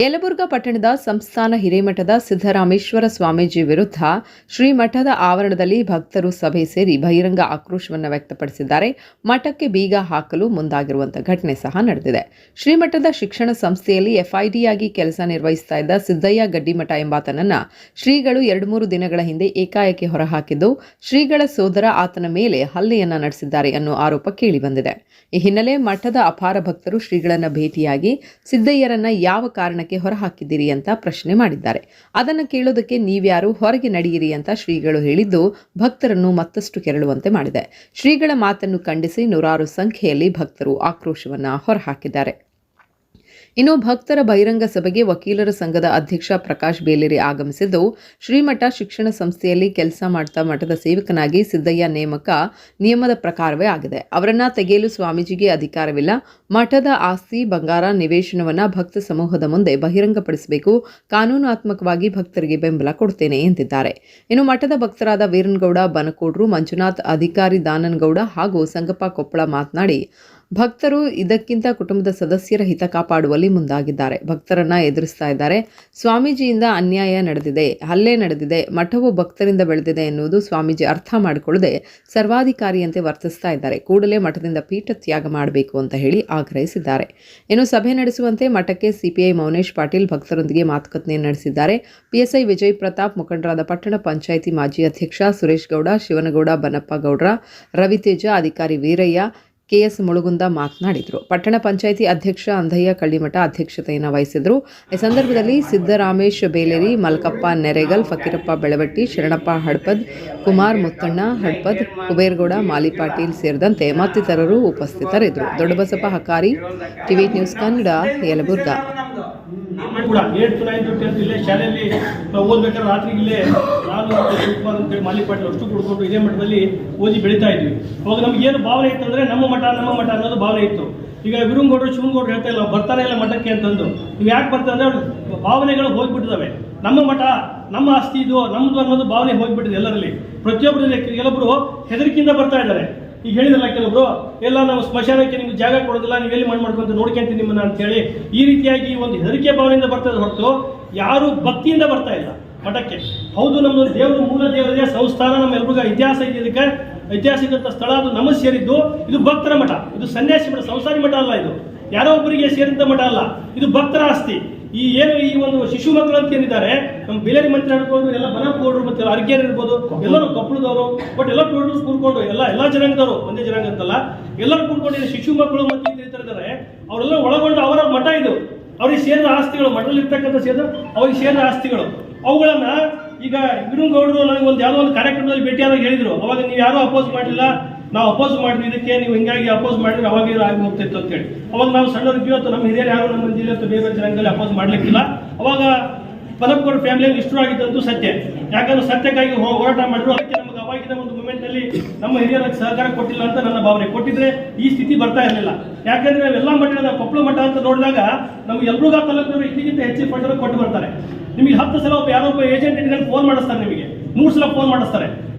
ಯಲಬುರ್ಗಾ ಪಟ್ಟಣದ ಸಂಸ್ಥಾನ ಹಿರೇಮಠದ ಸಿದ್ದರಾಮೇಶ್ವರ ಸ್ವಾಮೀಜಿ ವಿರುದ್ಧ ಶ್ರೀಮಠದ ಆವರಣದಲ್ಲಿ ಭಕ್ತರು ಸಭೆ ಸೇರಿ ಬಹಿರಂಗ ಆಕ್ರೋಶವನ್ನು ವ್ಯಕ್ತಪಡಿಸಿದ್ದಾರೆ. ಮಠಕ್ಕೆ ಬೀಗ ಹಾಕಲು ಮುಂದಾಗಿರುವಂತಹ ಘಟನೆ ಸಹ ನಡೆದಿದೆ. ಶ್ರೀಮಠದ ಶಿಕ್ಷಣ ಸಂಸ್ಥೆಯಲ್ಲಿ ಎಫ್ಐಡಿಯಾಗಿ ಕೆಲಸ ನಿರ್ವಹಿಸ್ತಾ ಇದ್ದ ಸಿದ್ದಯ್ಯ ಗಡ್ಡಿಮಠ ಎಂಬಾತನನ್ನ ಶ್ರೀಗಳು ಎರಡು ಮೂರು ದಿನಗಳ ಹಿಂದೆ ಏಕಾಏಕಿ ಹೊರಹಾಕಿದ್ದು, ಶ್ರೀಗಳ ಸೋದರ ಆತನ ಮೇಲೆ ಹಲ್ಲೆಯನ್ನ ನಡೆಸಿದ್ದಾರೆ ಅನ್ನೋ ಆರೋಪ ಕೇಳಿಬಂದಿದೆ. ಈ ಹಿನ್ನೆಲೆ ಮಠದ ಅಪಾರ ಭಕ್ತರು ಶ್ರೀಗಳನ್ನ ಭೇಟಿಯಾಗಿ ಸಿದ್ದಯ್ಯರನ್ನ ಯಾವ ಕಾರಣಕ್ಕೆ ಹೊರಹಾಕಿದ್ದೀರಿ ಅಂತ ಪ್ರಶ್ನೆ ಮಾಡಿದ್ದಾರೆ. ಅದನ್ನು ಕೇಳೋದಕ್ಕೆ ನೀವ್ಯಾರು ಹೊರಗೆ ನಡೆಯಿರಿ ಅಂತ ಶ್ರೀಗಳು ಹೇಳಿದ್ದು ಭಕ್ತರನ್ನು ಮತ್ತಷ್ಟು ಕೆರಳುವಂತೆ ಮಾಡಿದೆ. ಶ್ರೀಗಳ ಮಾತನ್ನು ಖಂಡಿಸಿ ನೂರಾರು ಸಂಖ್ಯೆಯಲ್ಲಿ ಭಕ್ತರು ಆಕ್ರೋಶವನ್ನ ಹೊರಹಾಕಿದ್ದಾರೆ. ಇನ್ನು ಭಕ್ತರ ಬಹಿರಂಗ ಸಭೆಗೆ ವಕೀಲರ ಸಂಘದ ಅಧ್ಯಕ್ಷ ಪ್ರಕಾಶ್ ಬೇಲೇರಿ ಆಗಮಿಸಿದ್ದು, ಶ್ರೀಮಠ ಶಿಕ್ಷಣ ಸಂಸ್ಥೆಯಲ್ಲಿ ಕೆಲಸ ಮಾಡ್ತಾ ಮಠದ ಸೇವಕನಾಗಿ ಸಿದ್ದಯ್ಯ ನೇಮಕ ನಿಯಮದ ಪ್ರಕಾರವೇ ಆಗಿದೆ. ಅವರನ್ನ ತೆಗೆಯಲು ಸ್ವಾಮೀಜಿಗೆ ಅಧಿಕಾರವಿಲ್ಲ. ಮಠದ ಆಸ್ತಿ, ಬಂಗಾರ, ನಿವೇಶನವನ್ನ ಭಕ್ತ ಸಮೂಹದ ಮುಂದೆ ಬಹಿರಂಗಪಡಿಸಬೇಕು. ಕಾನೂನಾತ್ಮಕವಾಗಿ ಭಕ್ತರಿಗೆ ಬೆಂಬಲ ಕೊಡ್ತೇನೆ ಎಂದಿದ್ದಾರೆ. ಇನ್ನು ಮಠದ ಭಕ್ತರಾದ ವೀರನ್ಗೌಡ, ಬನಕೋಡ್ರು, ಮಂಜುನಾಥ್, ಅಧಿಕಾರಿ ದಾನನ್ಗೌಡ ಹಾಗೂ ಸಂಗಪ್ಪ ಕೊಪ್ಪಳ ಮಾತನಾಡಿ ಭಕ್ತರು ಇದಕ್ಕಿಂತ ಕುಟುಂಬದ ಸದಸ್ಯರ ಹಿತ ಕಾಪಾಡುವಲ್ಲಿ ಮುಂದಾಗಿದ್ದಾರೆ. ಭಕ್ತರನ್ನ ಎದುರಿಸ್ತಾ ಇದ್ದಾರೆ. ಸ್ವಾಮೀಜಿಯಿಂದ ಅನ್ಯಾಯ ನಡೆದಿದೆ, ಹಲ್ಲೆ ನಡೆದಿದೆ, ಮಠವು ಭಕ್ತರಿಂದ ಬೆಳೆದಿದೆ ಎನ್ನುವುದು ಸ್ವಾಮೀಜಿ ಅರ್ಥ ಮಾಡಿಕೊಳ್ಳದೆ ಸರ್ವಾಧಿಕಾರಿಯಂತೆ ವರ್ತಿಸ್ತಾ ಇದ್ದಾರೆ. ಕೂಡಲೇ ಮಠದಿಂದ ಪೀಠ ತ್ಯಾಗ ಮಾಡಬೇಕು ಅಂತ ಹೇಳಿ ಆಗ್ರಹಿಸಿದ್ದಾರೆ. ಇನ್ನು ಸಭೆ ನಡೆಸುವಂತೆ ಮಠಕ್ಕೆ ಸಿಪಿಐ ಮೌನೇಶ್ ಪಾಟೀಲ್ ಭಕ್ತರೊಂದಿಗೆ ಮಾತುಕತೆ ನಡೆಸಿದ್ದಾರೆ. ಪಿಎಸ್ಐ ವಿಜಯ್ ಪ್ರತಾಪ್ ಮುಖಂಡರಾದ ಪಟ್ಟಣ ಪಂಚಾಯಿತಿ ಮಾಜಿ ಅಧ್ಯಕ್ಷ ಸುರೇಶ್ ಗೌಡ, ಶಿವನಗೌಡ, ಬನ್ನಪ್ಪ ಗೌಡ್ರ, ರವಿತೇಜ, ಅಧಿಕಾರಿ ವೀರಯ್ಯ ಕೆಎಸ್ ಮುಳುಗುಂದ ಮಾತನಾಡಿದರು. ಪಟ್ಟಣ ಪಂಚಾಯಿತಿ ಅಧ್ಯಕ್ಷ ಅಂಧಯ್ಯ ಕಳ್ಳಿಮಠ ಅಧ್ಯಕ್ಷತೆಯನ್ನು ವಹಿಸಿದರು. ಈ ಸಂದರ್ಭದಲ್ಲಿ ಸಿದ್ದರಾಮೇಶ್ ಬೇಲೇರಿ, ಮಲ್ಕಪ್ಪ ನೆರೆಗಲ್, ಫಕೀರಪ್ಪ ಬೆಳವಟ್ಟಿ, ಶರಣಪ್ಪ ಹಡ್ಪದ್, ಕುಮಾರ್ ಮುತ್ತಣ್ಣ ಹಡ್ಪದ್, ಕುಬೇರ್ಗೌಡ, ಮಾಲಿ ಪಾಟೀಲ್ ಸೇರಿದಂತೆ ಮತ್ತಿತರರು ಉಪಸ್ಥಿತರಿದ್ದರು. Doddabasappa Hakari TV news Kannada, Yelburga. ನಾನು ಕೂಡ ಏಟ್ ನೈನ್ತ್ ಟೆಂತ್ ಇಲ್ಲೇ ಶಾಲೆಯಲ್ಲಿ ಓದ್ಬೇಕಾದ್ರೆ ರಾತ್ರಿ ಇಲ್ಲೇ ನಾನು ಶಿವಕುಮಾರ್ ಅಂತೇಳಿ ಮಾಲಿ ಅಷ್ಟು ಕುಡ್ಕೊಂಡು ಇದೇ ಮಠದಲ್ಲಿ ಓದಿ ಬೆಳೀತಾ ಇದ್ವಿ. ಅವಾಗ ನಮ್ಗೆ ಏನು ಭಾವನೆ ಇತ್ತು ಅಂದ್ರೆ ನಮ್ಮ ಮಠ ನಮ್ಮ ಮಠ ಅನ್ನೋದು ಭಾವನೆ ಇತ್ತು. ಈಗ ವಿರುಂಗೌಡರು, ಶಿವನಗೌಡರು ಹೇಳ್ತಾ ಇಲ್ಲ ಬರ್ತಾನೆ ಇಲ್ಲ ಮಠಕ್ಕೆ ಅಂತಂದು. ನೀವು ಯಾಕೆ ಬರ್ತಾರೆ ಅಂದ್ರೆ ಭಾವನೆಗಳು ಹೋಗ್ಬಿಟ್ಟಿದ್ದಾವೆ ನಮ್ಮ ಮಠ, ನಮ್ಮ ಆಸ್ತಿ ಇದು ನಮ್ಮದು ಅನ್ನೋದು ಭಾವನೆ ಹೋಗ್ಬಿಟ್ಟಿದೆ ಎಲ್ಲರಲ್ಲಿ. ಪ್ರತಿಯೊಬ್ಬರು ಕೆಲವೊಬ್ರು ಹೆದರಿಕೆಯಿಂದ ಬರ್ತಾ ಇದ್ದಾರೆ. ಈಗ ಹೇಳಿದಲ್ಲ ಕೆಲವರು, ಎಲ್ಲ ನಾವು ಸ್ಮಶಾನಕ್ಕೆ ನಿಮ್ಗೆ ಜಾಗ ಕೊಡೋದಿಲ್ಲ ನೀವು ಎಲ್ಲಿ ಮಣ್ಣು ಮಾಡ್ಕೊಂತ ನೋಡ್ಕೊಂತೀನಿ ನಿಮ್ಮನ್ನ ಅಂತ ಹೇಳಿ ಈ ರೀತಿಯಾಗಿ ಒಂದು ಹೆದರಿಕೆ ಭಾವನೆಯಿಂದ ಬರ್ತದೆ ಹೊರತು ಯಾರು ಭಕ್ತಿಯಿಂದ ಬರ್ತಾ ಇಲ್ಲ ಮಠಕ್ಕೆ. ಹೌದು ನಮ್ಮದು ದೇವರು, ಮೂಲ ದೇವರಿಗೆ ಸಂಸ್ಥಾನ, ನಮ್ಮ ಎಲ್ರಿಗೂ ಇತಿಹಾಸ ಇದೆ ಇದಕ್ಕೆ. ಐತಿಹಾಸಿಕ ಸ್ಥಳ ಅದು ನಮಗೆ ಸೇರಿದ್ದು. ಇದು ಭಕ್ತರ ಮಠ. ಇದು ಸನ್ಯಾಸಿ ಮಠ, ಸಂಸಾರಿ ಮಠ ಅಲ್ಲ ಇದು. ಯಾರೋ ಒಬ್ಬರಿಗೆ ಸೇರಿದ ಮಠ ಅಲ್ಲ. ಇದು ಭಕ್ತರ ಆಸ್ತಿ. ಈ ಏನು ಈ ಒಂದು ಶಿಶು ಮಕ್ಕಳು ಅಂತ ಏನಿದ್ದಾರೆ, ನಮ್ಮ ಬಿಲರಿ ಮಂತ್ರಿ ಇರ್ಬೋದು ಎಲ್ಲ ಬನಪೌಡರು ಮತ್ತೆ ಅರ್ಗೇರ್ ಇರ್ಬೋದು, ಎಲ್ಲರೂ ಕೊಪ್ಪಳದವರು ಬಟ್ ಎಲ್ಲ ಟೋಟಲ್ಸ್ ಕೂರ್ಕೊಂಡು ಎಲ್ಲ ಎಲ್ಲ ಜನಾಂಗದವರು, ಒಂದೇ ಜನಾಂಗ ಅಂತಲ್ಲ, ಎಲ್ಲರೂ ಕೂಡ್ಕೊಂಡು ಶಿಶು ಮಕ್ಕಳು ಮತ್ತೆ ಇದ್ದಾರೆ, ಅವರೆಲ್ಲ ಒಳಗೊಂಡು ಅವರ ಮಠ ಇದು. ಅವ್ರಿಗೆ ಸೇರಿದ ಆಸ್ತಿಗಳು ಮಠದಲ್ಲಿ ಇರ್ತಕ್ಕಂಥ ಸೇರಿದ ಅವ್ರಿಗೆ ಸೇರಿದ ಆಸ್ತಿಗಳು. ಅವುಗಳನ್ನ ಈಗ ವಿರುಂಗೌಡರು ನನಗೆ ಒಂದು ಯಾವುದೋ ಒಂದು ಕಾರ್ಯಕ್ರಮದಲ್ಲಿ ಭೇಟಿಯಾದಾಗ ಹೇಳಿದ್ರು. ಅವಾಗ ನೀವು ಯಾರೂ ಅಪೋಸ್ ಮಾಡಲಿಲ್ಲ. ನಾವು ಅಪೋಸ್ ಮಾಡಿದ್ವಿ, ಇದಕ್ಕೆ ನೀವು ಹಿಂಗಾಗಿ ಅಪೋಸ್ ಮಾಡಿದ್ರೆ ಅವಾಗ ಆಗಿ ಹೋಗ್ತಿತ್ತು ಅಂತೇಳಿ ಅವಾಗ ನಾವು ಸಣ್ಣವ್ರಿಗೆ ಅಥವಾ ನಮ್ಮ ಹಿರಿಯರು ಯಾರು ನಮ್ಮ ಜಿಲ್ಲೆ ಅಥವಾ ಬೇರೆ ಜನಾಂಗದಲ್ಲಿ ಅಪೋಸ್ ಮಾಡ್ಲಿಕ್ಕಿಲ್ಲ. ಅವಾಗ ಪದಪ್ಪಗೌಡ ಫ್ಯಾಮಿಲಿಯಲ್ಲಿ ಇಷ್ಟರಾಗಿದ್ದಂತೂ ಸತ್ಯ. ಯಾಕಂದ್ರೆ ಸತ್ಯಕ್ಕಾಗಿ ಹೋರಾಟ ಮಾಡಿದ್ರು, ಅದಕ್ಕೆ ನಮಗೆ ಅವಾಗಿನ ಒಂದು ಮೂಮೆಂಟ್ ಅಲ್ಲಿ ನಮ್ಮ ಹಿರಿಯರ ಸಹಕಾರ ಕೊಟ್ಟಿಲ್ಲ ಅಂತ ನನ್ನ ಭಾವನೆ. ಕೊಟ್ಟಿದ್ರೆ ಈ ಸ್ಥಿತಿ ಬರ್ತಾ ಇರಲಿಲ್ಲ. ಯಾಕಂದ್ರೆ ನಾವೆಲ್ಲ ಮಟ್ಟದ ಕೊಪ್ಪಳ ಮಠ ಅಂತ ನೋಡಿದಾಗ ನಮ್ಗೆ ಎಲ್ರಿಗೂ ತಾಲೂಕಿನವರು ಇದಕ್ಕಿಂತ ಹೆಚ್ಚಿನ ಫಂಡ್ ಕೊಟ್ಟು ಬರ್ತಾರೆ. ನಿಮಗೆ ಹತ್ತು ಸಲ ಒಬ್ಬ ಯಾರೊಬ್ಬ ಏಜೆಂಟ್ ಇಟ್ಕೊಂಡು ಫೋನ್ ಮಾಡಿಸ್ತಾರೆ ನಿಮಗೆ. ಮೂರು ಸಲ ಫೋನ್ ಮಾಡಿಸ್ತಾರೆ.